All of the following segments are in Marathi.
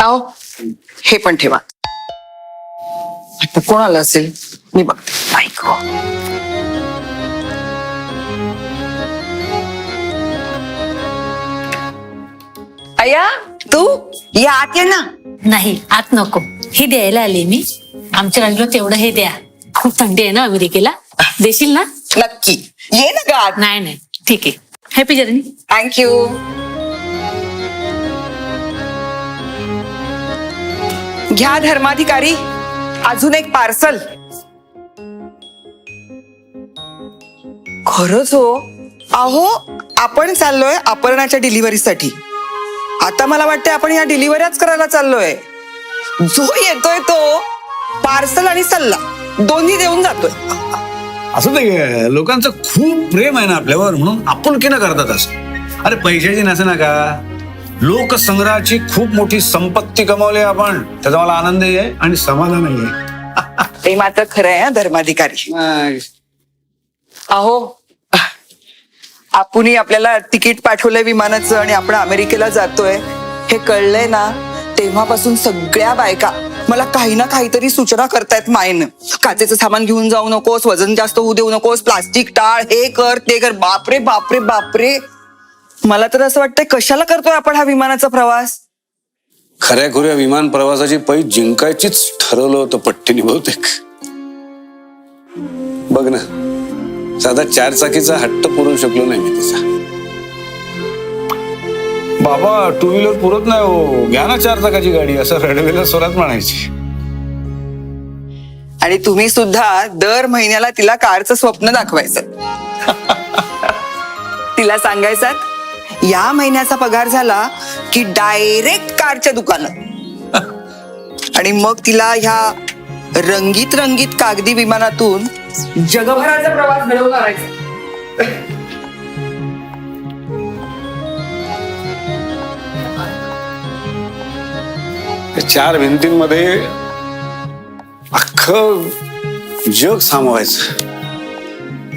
आहो हे पण ठेवा. आता कोणाला असेल? मी बघते ऐक अय्या तू? या आत ये ना. नाही आत नको. हे द्यायला आले मी. आमच्या राणीला तेवढं हे द्या. खूप थंडी आहे ना अमेरिकेला. देशील ना? नक्की. ये ना ग आत नाही नाही. ठीक आहे. हॅपी जर्नी थँक्यू घ्या धर्माधिकारी. अजून एक पार्सल. खरंच हो. अहो आपण चाललोय अपर्णाच्या डिलिव्हरीसाठी. आता मला वाटतं आपण या डिलिव्हऱ्याच करायला चाललोय. जो येतोय तो पार्सल आणि सल्ला. दोन्ही देऊन जातोय. असं ते लोकांचं खूप प्रेम आहे ना आपल्यावर म्हणून आपण आपुलकीनं करतात असं अरे पैशाची नसे ना का लोकसंग्रहाची खूप मोठी संपत्ती कमावली आपण. त्याचा मला आनंदही आहे आणि समाधानही आहे. ते मात्र खरं आहे हं, धर्माधिकारी. अहो आपणही आपल्याला तिकीट पाठवलंय विमानाचं आणि आपण अमेरिकेला जातोय. हे कळलंय ना तेव्हापासून सगळ्या बायका मला काही ना काहीतरी सूचना करतायत मायन. काचेचं सामान घेऊन जाऊ नकोस वजन जास्त होऊ देऊ नकोस प्लास्टिक टाळ हे कर ते कर. बापरे बापरे बापरे. मला तर असं वाटतंय कशाला करतोय आपण हा विमानाचा प्रवास? खऱ्या खुऱ्या विमान प्रवासाची पै जिंकायचीच ठरवलं होतं पट्टीने बहुतेक. बघ ना साधा चार चाकीचा हट्ट पुरू शकलो नाही मी तिचा. बाबा टू व्हीलर पुरत नाही हो. घ्या ना चार चाकाची गाडी असं रडवेला स्वरात म्हणायची. आणि तुम्ही सुद्धा दर महिन्याला तिला कारचं स्वप्न दाखवायचं. तिला सांगायचं या महिन्याचा पगार झाला की डायरेक्ट कारच्या दुकानात. आणि मग तिला ह्या रंगीत रंगीत कागदी विमानातून जगभराचा प्रवास घडवून आणायचा. चार भिंतींमध्ये अख्खं जग सामावायचं.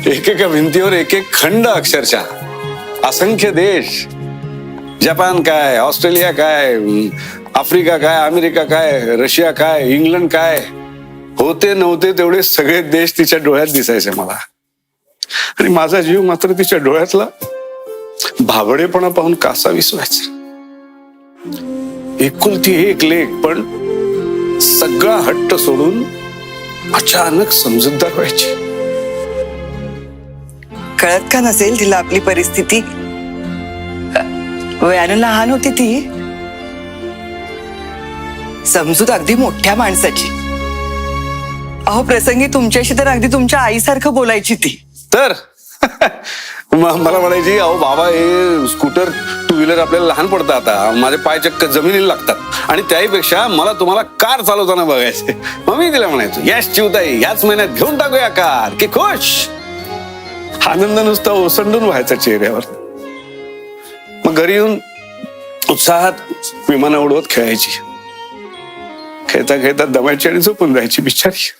एकेका भिंतीवर एक एक खंड अक्षरशः. असंख्य देश. जपान काय ऑस्ट्रेलिया काय आफ्रिका काय अमेरिका काय रशिया काय इंग्लंड काय होते नव्हते तेवढे सगळे देश तिच्या डोळ्यात दिसायचे मला. आणि माझा जीव मात्र तिच्या डोळ्यातला भाबडेपणा पाहून कासा विसवायचा एकुलती एक लेख पण सगळा हट्ट सोडून अचानक समजूतदार व्हायची. कळत का नसेल तिला आपली परिस्थिती? वयानं लहान होती ती. समजूत अगदी मोठ्या माणसाची. अहो प्रसंगी तुमच्याशी तर अगदी तुमच्या आईसारखं बोलायची ती. तर? म- मला म्हणायची अहो बाबा हे स्कूटर टू व्हीलर आपल्याला लहान पडतं आता. माझे पाय चक्क जमिनीला लागतात. आणि त्याहीपेक्षा मला तुम्हाला कार चालवताना बघायचे मग मी तिला म्हणायचो यश चिवताई याच महिन्यात घेऊन टाकूया कार. की खुश? आनंद नुसता ओसंडून व्हायचा चेहऱ्यावर. मग घरी येऊन उत्साहात विमान उडवत खेळायची. खेळता खेळता दमायची आणि झोपून जायची बिचारी.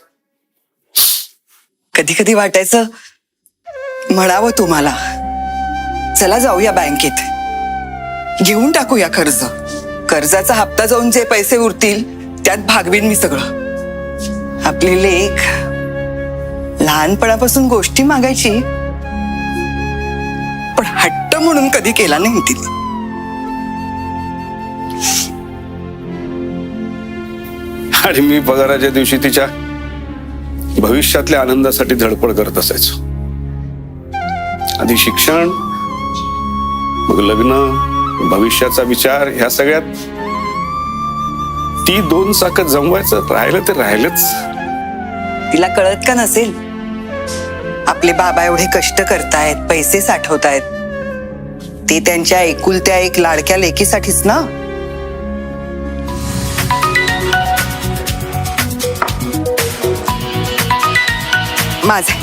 कधी कधी वाटायचं म्हणावं तुम्हाला चला जाऊया बँकेत. घेऊन टाकूया कर्ज. कर्जाचा हप्ता जाऊन जे पैसे उरतील त्यात भागवीन मी सगळं. आपली लेख. लहानपणापासून गोष्टी मागायची पण हट्ट म्हणून कधी केला नाही तिने. आणि मी पगाराच्या दिवशी तिच्या भविष्यातल्या आनंदासाठी धडपड करत असायचो. आधी शिक्षण मग लग्न भविष्याचा विचार ह्या सगळ्यात ती दोन चाकं जमवायचं राहिलं ते राहिलंच. तिला कळत का नसेल? आपले बाबा एवढे कष्ट करतायत पैसे साठवतायत. ते त्यांच्या एकुलत्या एक लाडक्या लेकीसाठीच ना? माझे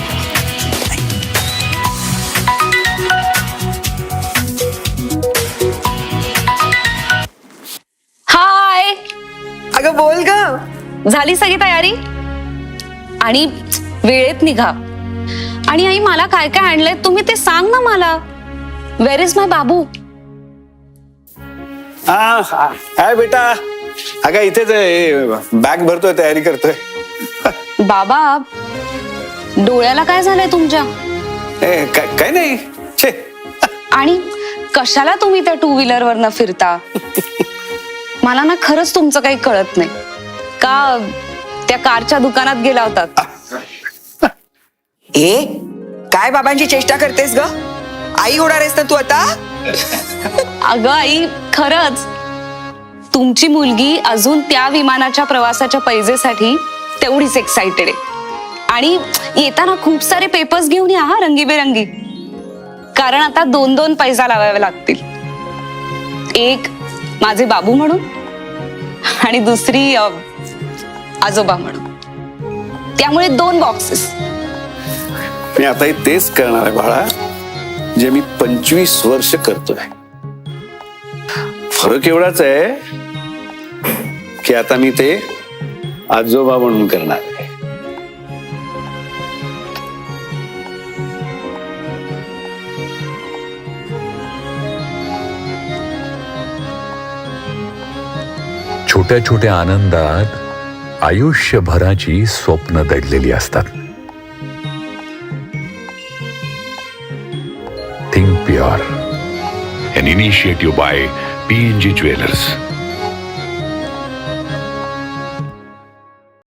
हाय! अगं बोल ग. झाली सगळी तयारी? आणि वेळेत निघा. आणि आई मला काय काय आणलंय? तुम्ही ते सांग ना मला. वेर इज माय बाबू? हा हा. काय बेटा. अगं इथेच बॅग भरतोय तयारी करतोय. बाबा डोळ्याला काय झालंय तुमच्या? ए, काय काय नाही. छे. आणि कशाला तुम्ही त्या टू व्हीलर वरनं फिरता? मला ना खरंच तुमचं काही कळत नाही. का त्या कारच्या दुकानात गेला होतात? ए काय बाबांची चेष्टा करतेस ग? आई होणार आहेस ना तू आता? अगं आई खरंच. तुमची मुलगी अजून त्या विमानाच्या प्रवासाच्या पैजेसाठी तेवढीच एक्साइटेड आहे. आणि येताना खूप सारे पेपर्स घेऊन या हा रंगीबेरंगी. कारण आता दोन दोन पैसा लावावे लागतील. एक माझे बाबू म्हणून. आणि दुसरी आजोबा म्हणून. त्यामुळे दोन बॉक्सेस मी आता तेच करणार आहे बाळा जे मी पंचवीस वर्ष करतोय. फरक एवढाच आहे की आता मी ते आजोबा म्हणून करणार आहे. छोट्या छोट्या आनंदात आयुष्यभराची स्वप्न दडलेली असतात. And an initiative by PNG Jewelers.